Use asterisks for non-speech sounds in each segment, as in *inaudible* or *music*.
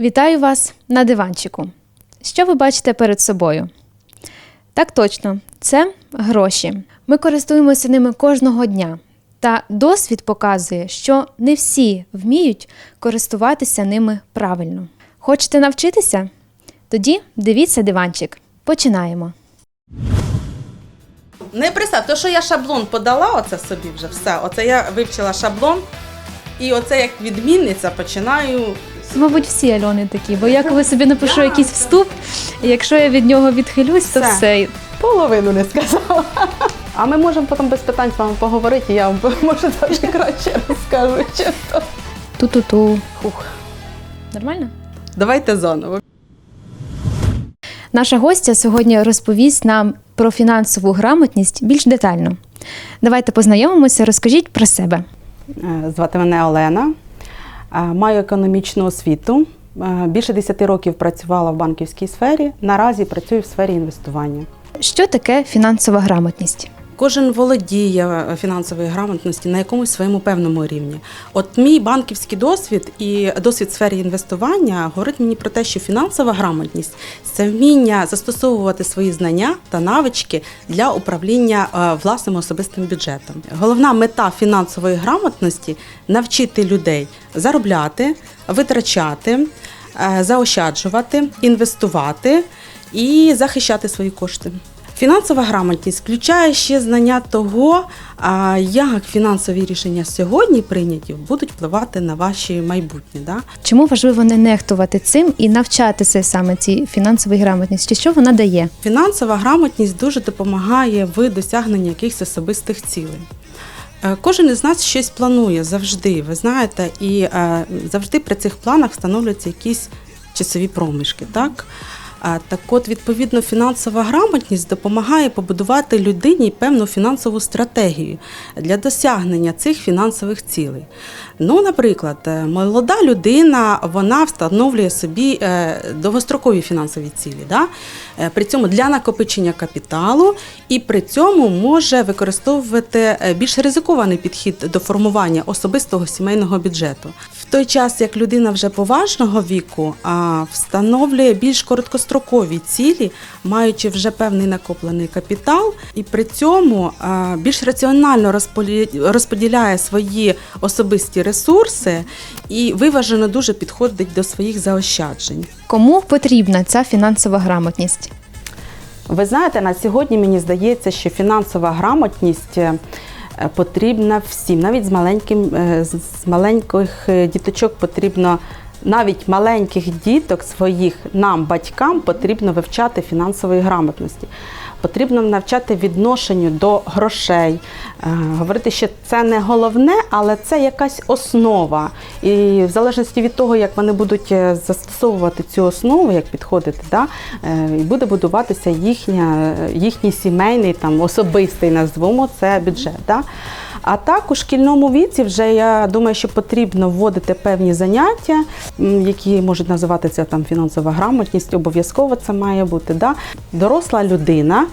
Вітаю вас на диванчику. Що ви бачите перед собою? Так точно, це гроші. Ми користуємося ними кожного дня. Та досвід показує, що не всі вміють користуватися ними правильно. Хочете навчитися? Тоді дивіться диванчик. Починаємо. Не пристав, то що я шаблон подала, оце собі вже все. Оце я вивчила шаблон, і оце як відмінниця починаю. Мабуть, всі Альони такі, бо я коли собі напишу якийсь вступ, і якщо я від нього відхилюсь, то Все. все. Половину не сказала. А ми можемо потім без питань з вами поговорити, і я вам *laughs* може навіть краще розкажу. Чесно. Ту-ту-ту. Хух. Нормально? Давайте заново. Наша гостя сьогодні розповість нам про фінансову грамотність більш детально. Давайте познайомимося, розкажіть про себе. Е, Звати мене Олена. Маю економічну освіту. Більше 10 років працювала в банківській сфері. Наразі працюю в сфері інвестування. Що таке фінансова грамотність? Кожен володіє е, фінансової грамотності на якомусь своєму певному рівні. От мій банківський досвід і досвід в сфері інвестування говорить мені про те, що фінансова грамотність це вміння застосовувати свої знання та навички для управління е, власним особистим бюджетом. Головна мета фінансової грамотності навчити людей заробляти, витрачати, е, заощаджувати, інвестувати і захищати свої кошти. Фінансова грамотність включає ще знання того, як фінансові рішення сьогодні прийняті будуть впливати на ваші майбутнє. Да? Чому важливо не нехтувати цим і навчатися саме цій фінансовій грамотності? Що вона дає? Фінансова грамотність дуже допомагає в досягненні якихось особистих цілей. Е, Кожен із нас щось планує завжди, ви знаєте, і е, завжди при цих планах встановлюються якісь часові проміжки. Так? Так от, відповідно, фінансова грамотність допомагає побудувати людині певну фінансову стратегію для досягнення цих фінансових цілей. Ну, наприклад, е, молода людина вона встановлює собі е, довгострокові фінансові цілі. Да? Е, При цьому для накопичення капіталу і при цьому може використовувати е, більш ризикований підхід до формування особистого сімейного бюджету. В той час, як людина вже поважного віку встановлює більш короткострокові цілі, маючи вже певний накоплений капітал, і при цьому більш раціонально розподіляє свої особисті ресурси і виважено дуже підходить до своїх заощаджень. Кому потрібна ця фінансова грамотність? Ви знаєте, на сьогодні мені здається, що фінансова грамотність е, потрібна всім, навіть з маленьким е, з маленьких е, діточок потрібно. Навіть маленьких діток своїх нам, батькам, потрібно вивчати фінансової грамотності. Потрібно навчати відношенню до грошей, е, говорити, що це не головне, але це якась основа. І в залежності від того, як вони будуть е, застосовувати цю основу, як підходити, да, е, буде будуватися їхня, їхній сімейний, там, особистий, назвемо це бюджет. Да. А так у шкільному віці вже я думаю, що потрібно вводити певні заняття, які можуть називатися там фінансова грамотність. Обов'язково це має бути. Да? Доросла людина.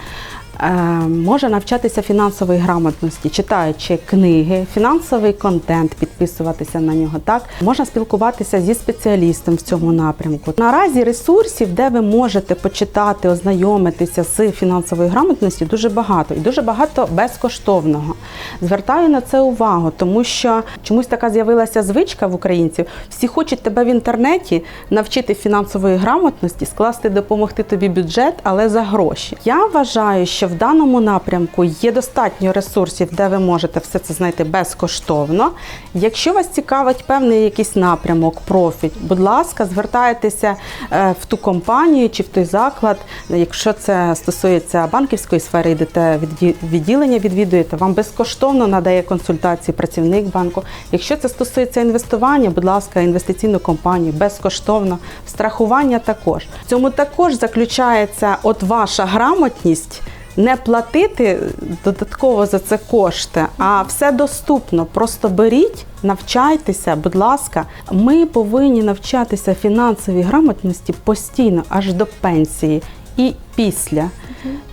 Е, Може навчатися фінансової грамотності, читаючи книги, фінансовий контент, підписуватися на нього. Так можна спілкуватися зі спеціалістом в цьому напрямку. Наразі ресурсів, де ви можете почитати, ознайомитися з фінансовою грамотністю, дуже багато і дуже багато безкоштовного. Звертаю на це увагу, тому що чомусь така з'явилася звичка в українців. Всі хочуть тебе в інтернеті навчити фінансової грамотності, скласти, допомогти тобі бюджет, але за гроші. Я вважаю, що в даному напрямку є достатньо ресурсів, де ви можете все це знайти безкоштовно. Якщо вас цікавить певний якийсь напрямок, профіль, будь ласка, звертайтеся е, в ту компанію чи в той заклад. Якщо це стосується банківської сфери, йдете відді- відділення, відвідуєте, вам безкоштовно надає консультації працівник банку. Якщо це стосується інвестування, будь ласка, інвестиційну компанію безкоштовно, страхування також. В цьому також заключається от ваша грамотність. Не платити додатково за це кошти, а все доступно. Просто беріть, навчайтеся, будь ласка. Ми повинні навчатися фінансовій грамотності постійно аж до пенсії і після.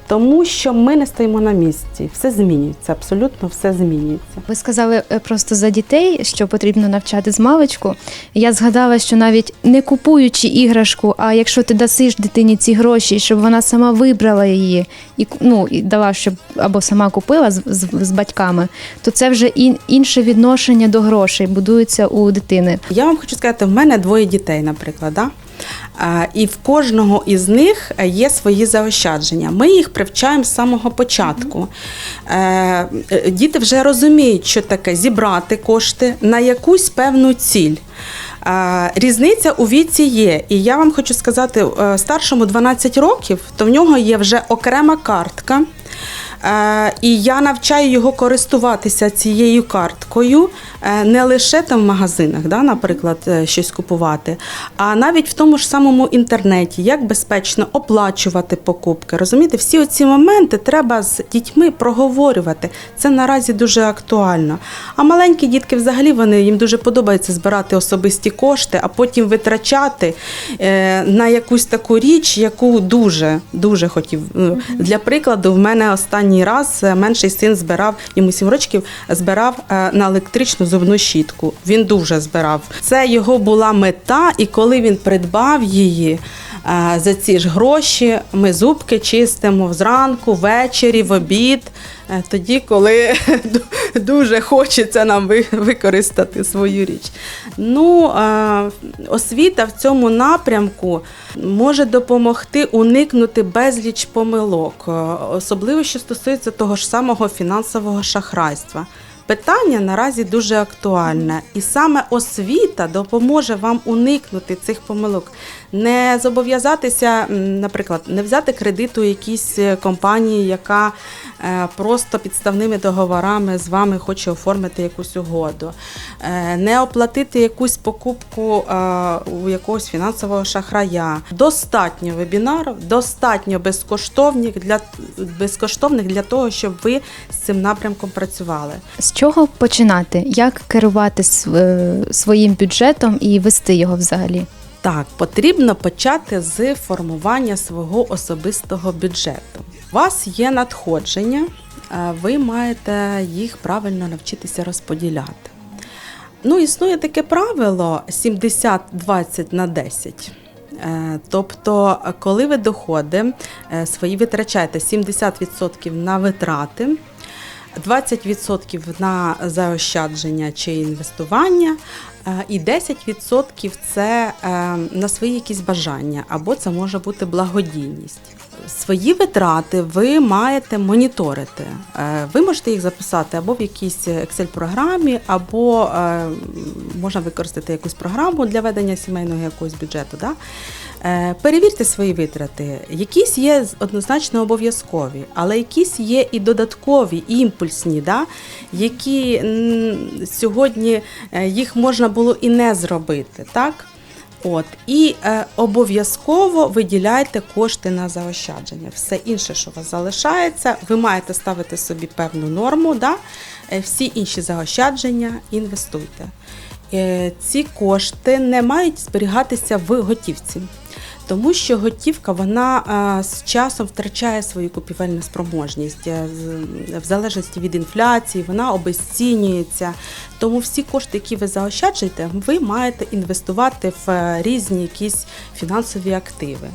Тому що ми не стоїмо на місці, все змінюється, абсолютно все змінюється. Ви сказали е, просто за дітей, що потрібно навчати з маличку. Я згадала, що навіть не купуючи іграшку, а якщо ти дасиш дитині ці гроші, щоб вона сама вибрала її і ну і дала, щоб або сама купила з, з, з батьками, то це вже ін, інше відношення до грошей будується у дитини. Я вам хочу сказати, в мене двоє дітей, наприклад. Да? І в кожного із них є свої заощадження. Ми їх привчаємо з самого початку. Е, е, Діти вже розуміють, що таке зібрати кошти на якусь певну ціль. Різниця у віці є. І я вам хочу сказати, е, старшому 12 років, то в нього є вже окрема картка. Е, І я навчаю його користуватися цією карткою е, не лише там в магазинах, да, наприклад, е, щось купувати, а навіть в тому ж самому інтернеті, як безпечно оплачувати покупки. Розумієте, всі оці моменти треба з дітьми проговорювати. Це наразі дуже актуально. А маленькі дітки, взагалі, вони їм дуже подобається збирати особисті кошти, а потім витрачати на якусь таку річ, яку дуже дуже хотів. Для прикладу, в мене останній раз е, менший син збирав йому сім років, збирав е, на електричну зубну щітку. Він дуже збирав. Це його була мета, і коли він придбав її. е, За ці ж гроші ми зубки чистимо зранку, ввечері, в обід, тоді, коли *laughs* дуже хочеться нам використати свою річ. Ну, е, освіта в цьому напрямку може допомогти уникнути безліч помилок, е, особливо що стосується того ж самого фінансового шахрайства. Питання наразі дуже актуальне, і саме освіта допоможе вам уникнути цих помилок. Не зобов'язатися, наприклад, не взяти кредит у якійсь е, компанії, яка е, просто підставними договорами з вами хоче оформити якусь угоду, Е, не оплатити якусь покупку е, у якогось фінансового шахрая. Достатньо вебінарів, достатньо безкоштовних для безкоштовних для того, щоб ви з цим напрямком працювали. З чого починати? Як керувати е, своїм бюджетом і вести його взагалі? Так, потрібно почати з формування свого особистого бюджету. У вас є надходження, е, ви маєте їх правильно навчитися розподіляти. Ну, існує таке правило 70-20 на 10. Е, Тобто, коли ви доходи е, свої витрачаєте 70% на витрати, 20% на заощадження чи інвестування, е, і 10% це е, на свої якісь бажання, або це може бути благодійність. Свої витрати ви маєте моніторити. Е, Ви можете їх записати або в якійсь Excel-програмі, або можна використати якусь програму для ведення сімейного якогось бюджету. Да? Е, Перевірте свої витрати. Якісь є однозначно обов'язкові, але якісь є і додаткові, імпульсні, да? які сьогодні е, їх можна було і не зробити. Так? От і е, обов'язково виділяйте кошти на заощадження. Все інше, що у вас залишається, ви маєте ставити собі певну норму. Да? Е, всі інші заощадження інвестуйте. Ці кошти не мають зберігатися в готівці. Тому що готівка вона е, з часом втрачає свою купівельну спроможність Е, в залежності від інфляції, вона обезцінюється. Тому всі кошти, які ви заощаджуєте, ви маєте інвестувати в е, різні якісь фінансові активи.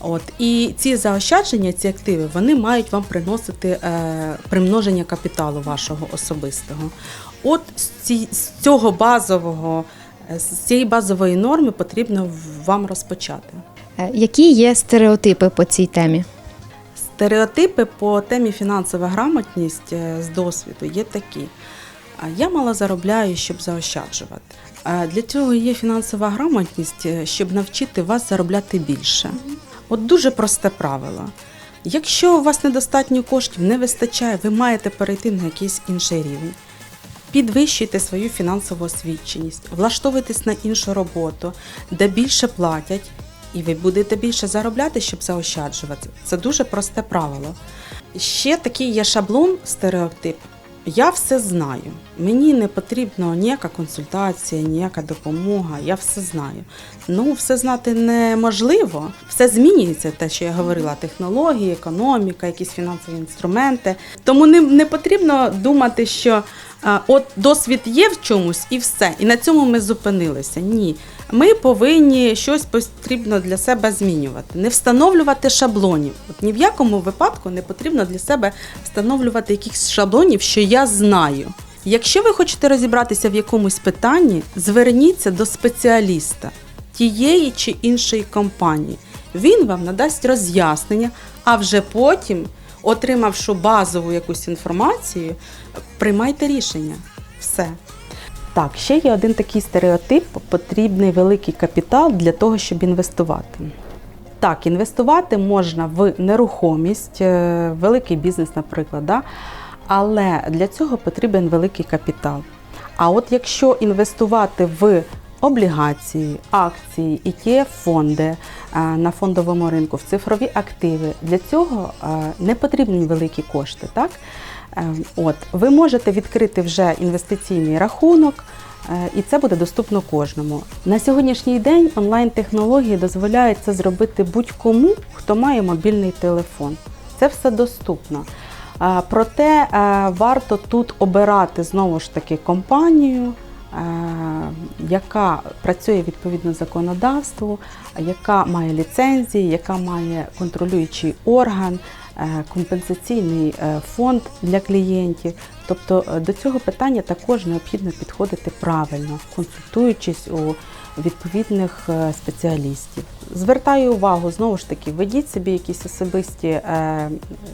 От і ці заощадження, ці активи, вони мають вам приносити е, примноження капіталу вашого особистого. От з, цього базового, з цієї базової норми потрібно вам розпочати. Е, Які є стереотипи по цій темі? Стереотипи по темі фінансова грамотність е, з досвіду є такі. Я мало заробляю, щоб заощаджувати. Для цього є фінансова грамотність, е, щоб навчити вас заробляти більше. От дуже просте правило. Якщо у вас недостатньо коштів, не вистачає, ви маєте перейти на якийсь інший рівень. Підвищуйте свою фінансову освіченість, влаштовуйтесь на іншу роботу, де більше платять, і ви будете більше заробляти, щоб заощаджувати. Це дуже просте правило. Ще такий є шаблон, стереотип. Я все знаю. Мені не потрібна ніяка консультація, ніяка допомога. Я все знаю. Ну, все знати неможливо. Все змінюється, те, що я говорила: технології, економіка, якісь фінансові інструменти. Тому не, не потрібно думати, що от досвід є в чомусь і все. І на цьому ми зупинилися. Ні. Ми повинні щось потрібно для себе змінювати, не встановлювати шаблонів. От ні в якому випадку не потрібно для себе встановлювати якихось шаблонів, що я знаю. Якщо ви хочете розібратися в якомусь питанні, зверніться до спеціаліста тієї чи іншої компанії. Він вам надасть роз'яснення, а вже потім, отримавши базову якусь інформацію, приймайте рішення. Все. Так, ще є один такий стереотип: потрібний великий капітал для того, щоб інвестувати. Так, інвестувати можна в нерухомість, е, великий бізнес, наприклад, да? але для цього потрібен великий капітал. А от якщо інвестувати в облігації, акції, etf фонди е, на фондовому ринку, в цифрові активи, для цього е, не потрібні великі кошти. Так? Е, От, ви можете відкрити вже інвестиційний рахунок, і це буде доступно кожному. На сьогоднішній день онлайн-технології дозволяють це зробити будь-кому, хто має мобільний телефон. Це все доступно. Проте варто тут обирати знову ж таки компанію, яка працює відповідно законодавству, яка має ліцензії, яка має контролюючий орган, е, компенсаційний е, фонд для клієнтів. Тобто е, до цього питання також необхідно підходити правильно, консультуючись у відповідних е, спеціалістів. Звертаю увагу, знову ж таки, ведіть собі якісь особисті е,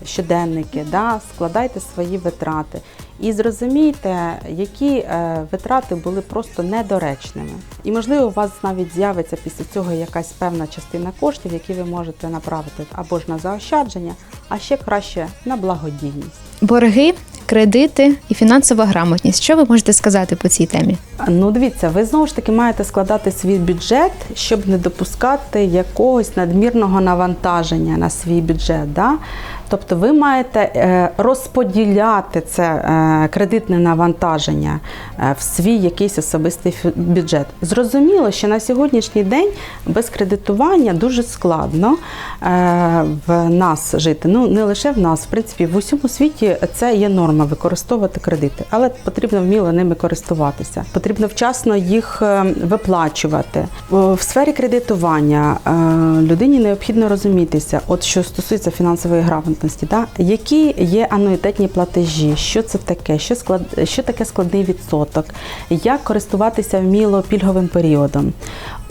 щоденники, да, складайте свої витрати і зрозумійте, які е, витрати були просто недоречними. І можливо, у вас навіть з'явиться після цього якась певна частина коштів, які ви можете направити або ж на заощадження, а ще краще на благодійність. Борги, кредити і фінансова грамотність. Що ви можете сказати по цій темі? Ну, дивіться, ви знову ж таки маєте складати свій бюджет, щоб не допускати якогось надмірного навантаження на свій бюджет. Да? Тобто ви маєте е, розподіляти це е, кредитне навантаження е, в свій якийсь особистий бюджет. Зрозуміло, що на сьогоднішній день без кредитування дуже складно в нас жити. Ну не лише в нас, в принципі, в усьому світі це є норма використовувати кредити, але потрібно вміло ними користуватися. Потрібно вчасно їх виплачувати. В сфері кредитування людині необхідно розумітися, от що стосується фінансової грамотності, да? які є ануїтетні платежі, що це таке, що склад, що таке складний відсоток, як користуватися вміло пільговим періодом.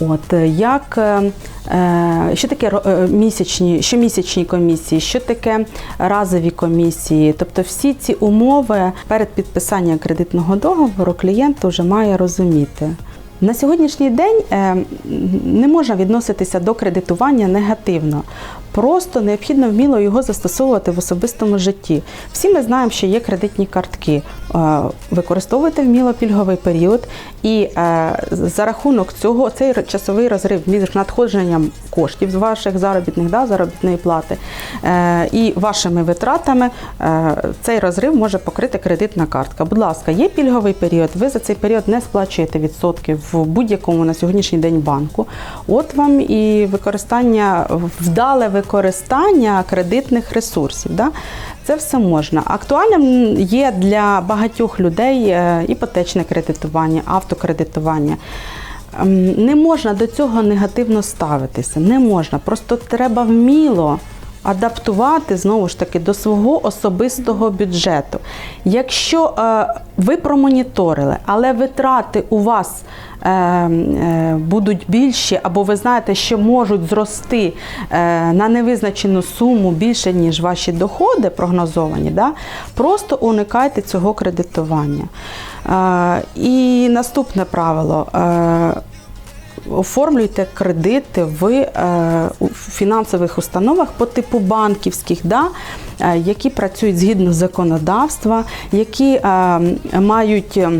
От як е, е, що таке е, місячні, щомісячні комісії, що таке разові комісії, тобто всі ці умови перед підписанням кредитного договору клієнт вже має розуміти. На сьогоднішній день е, не можна відноситися до кредитування негативно. Просто необхідно вміло його застосовувати в особистому житті. Всі ми знаємо, що є кредитні картки. Е, Використовуйте вміло пільговий період, і е, за рахунок цього цей часовий розрив між надходженням коштів з ваших заробітних да, заробітної плати і вашими витратами цей розрив може покрити кредитна картка. Будь ласка, є пільговий період. Ви за цей період не сплачуєте відсотки в будь-якому на сьогоднішній день банку. От вам і використання вдале використання кредитних ресурсів. Да? Це все можна. Актуальним є для багатьох людей е, іпотечне кредитування, автокредитування. Ем, Не можна до цього негативно ставитися. Не можна. Просто треба вміло адаптувати знову ж таки до свого особистого бюджету. Якщо е, ви промоніторили, але витрати у вас е, е, будуть більші, або ви знаєте, що можуть зрости е, на невизначену суму більше, ніж ваші доходи прогнозовані, да? просто уникайте цього кредитування. Е, і наступне правило. Е, Оформлюйте кредити в е, фінансових установах по типу банківських, да, е, які працюють згідно законодавства, які е, мають. е,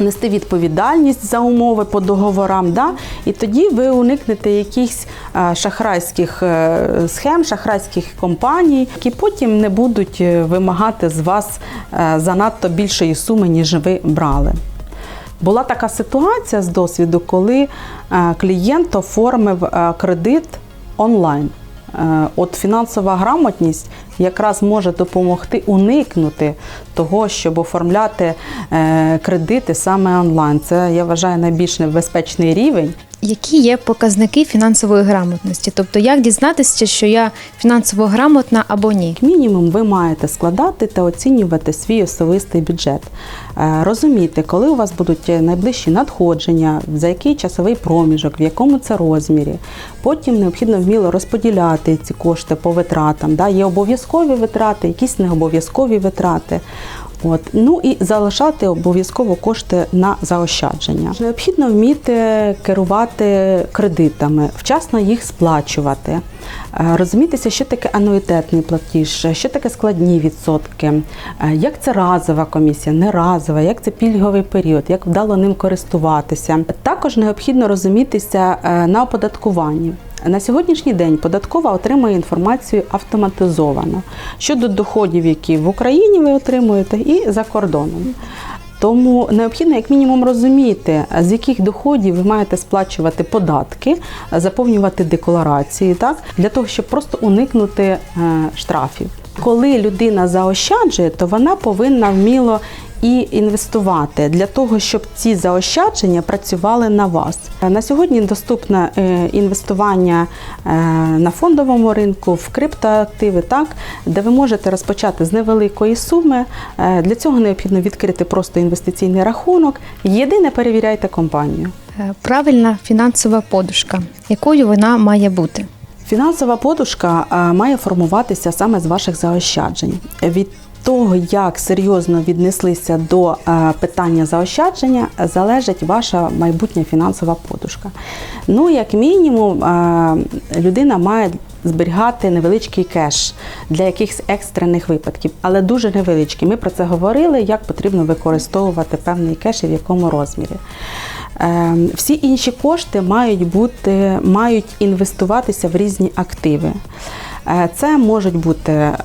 нести відповідальність за умови по договорам, да? і тоді ви уникнете якихось шахрайських схем, шахрайських компаній, які потім не будуть вимагати з вас занадто більшої суми, ніж ви брали. Була така ситуація з досвіду, коли е, клієнт оформив е, кредит онлайн. Е, От фінансова грамотність якраз може допомогти уникнути того, щоб оформляти кредити саме онлайн. Це я вважаю найбільш небезпечний рівень. Які є показники фінансової грамотності? Тобто, як дізнатися, що я фінансово грамотна або ні? Мінімум, ви маєте складати та оцінювати свій особистий бюджет. Е, Розуміти, коли у вас будуть найближчі надходження, за який часовий проміжок, в якому це розмірі. Потім необхідно вміло розподіляти ці кошти по витратам. Да? Є обов'язкові витрати, якісь необов'язкові витрати. От. Ну і залишати обов'язково кошти на заощадження. Необхідно вміти керувати кредитами, вчасно їх сплачувати, Е, розумітися, що таке ануїтетний платіж, що таке складні відсотки, е, як це разова комісія, не разова, як це пільговий період, як вдало ним користуватися. Також необхідно розумітися е, на оподаткуванні. На сьогоднішній день податкова отримує інформацію автоматизовано щодо доходів, які в Україні ви отримуєте, і за кордоном. Тому необхідно як мінімум розуміти, з яких доходів ви маєте сплачувати податки, заповнювати декларації, так для того, щоб просто уникнути е, штрафів. Коли людина заощаджує, то вона повинна вміло і інвестувати для того, щоб ці заощадження працювали на вас. На сьогодні доступне е, інвестування е, на фондовому ринку, в криптоактиви, так, де ви можете розпочати з невеликої суми. Е, Для цього необхідно відкрити просто інвестиційний рахунок. Єдине перевіряйте компанію. Правильна фінансова подушка, якою вона має бути? Фінансова подушка має формуватися саме з ваших заощаджень. Від того, як серйозно віднеслися до е, питання заощадження, залежить ваша майбутня фінансова подушка. Ну, як мінімум, е, людина має зберігати невеличкий кеш для якихось екстрених випадків, але дуже невеличкий. Ми про це говорили, як потрібно використовувати певний кеш і в якому розмірі. Е, Всі інші кошти мають бути, мають інвестуватися в різні активи. Е, Це можуть бути е,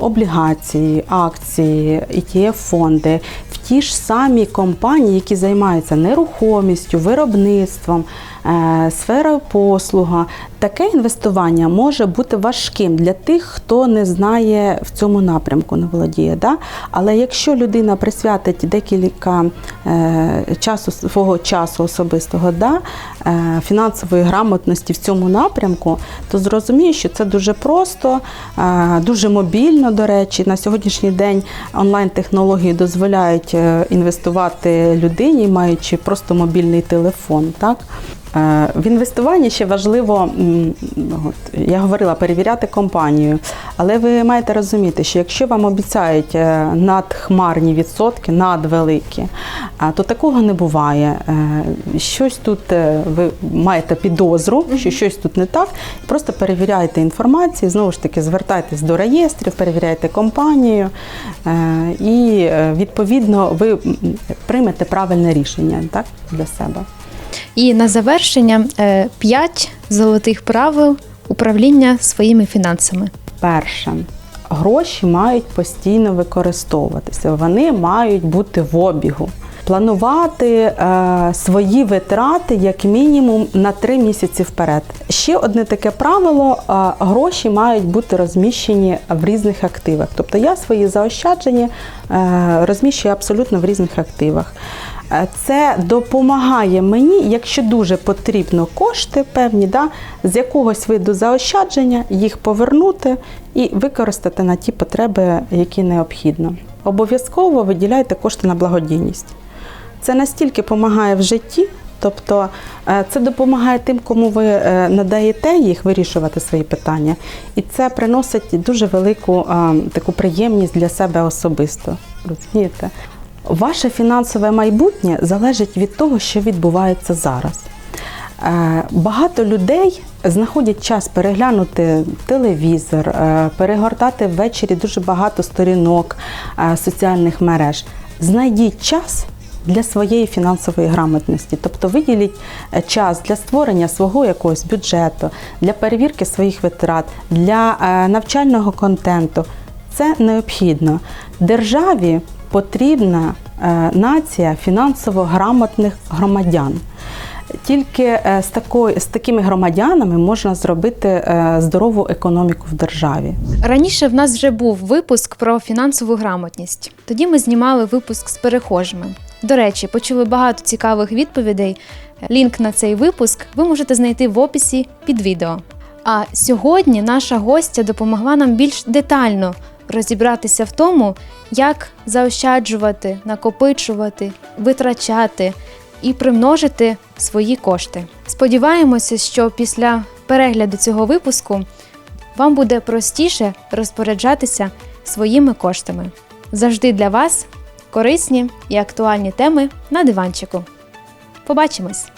облігації, акції, ETF-фонди, в ті ж самі компанії, які займаються нерухомістю, виробництвом, е, сферою послуга. Таке інвестування може бути важким для тих, хто не знає в цьому напрямку, не володіє. Да? Але якщо людина присвятить декілька е, часу свого часу особистого да, е, фінансової грамотності в цьому напрямку, то зрозуміє, що це дуже просто, дуже мобільно, до речі. На сьогоднішній день онлайн-технології дозволяють інвестувати людині, маючи просто мобільний телефон. Так? Е, В інвестуванні ще важливо, я говорила, перевіряти компанію, але ви маєте розуміти, що якщо вам обіцяють е, надхмарні відсотки, надвеликі, то такого не буває. Е, Щось тут ви маєте підозру, що щось тут не так. Просто перевіряйте інформацію, знову ж таки, звертайтесь до реєстрів, перевіряйте компанію, і відповідно ви приймете правильне рішення так, для себе. І на завершення е, п'ять золотих правил управління своїми фінансами. Перше, гроші мають постійно використовуватися, вони мають бути в обігу. Планувати е, свої витрати як мінімум на три місяці вперед. Ще одне таке правило: е, гроші мають бути розміщені в різних активах. Тобто я свої заощадження е, розміщую абсолютно в різних активах. Це допомагає мені, якщо дуже потрібно кошти певні, да, з якогось виду заощадження їх повернути і використати на ті потреби, які необхідно. Обов'язково виділяйте кошти на благодійність. Це настільки допомагає в житті, тобто е, це допомагає тим, кому ви е, надаєте їх вирішувати свої питання, і це приносить дуже велику е, таку приємність для себе особисто. Розумієте? Ваше фінансове майбутнє залежить від того, що відбувається зараз. Багато людей знаходять час переглянути телевізор, перегортати ввечері дуже багато сторінок соціальних мереж. Знайдіть час для своєї фінансової грамотності. Тобто виділіть е, час для створення свого якогось бюджету, для перевірки своїх витрат, для е, навчального контенту. Це необхідно. Державі потрібна е, нація фінансово грамотних громадян. Тільки з, такою, з такими громадянами можна зробити здорову економіку в державі. Раніше в нас вже був випуск про фінансову грамотність. Тоді ми знімали випуск з перехожими. До речі, почули багато цікавих відповідей. Лінк на цей випуск ви можете знайти в описі під відео. А сьогодні наша гостя допомогла нам більш детально розібратися в тому, як заощаджувати, накопичувати, витрачати і примножити свої кошти. Сподіваємося, що після перегляду цього випуску вам буде простіше розпоряджатися своїми коштами. Завжди для вас корисні і актуальні теми на диванчику. Побачимось!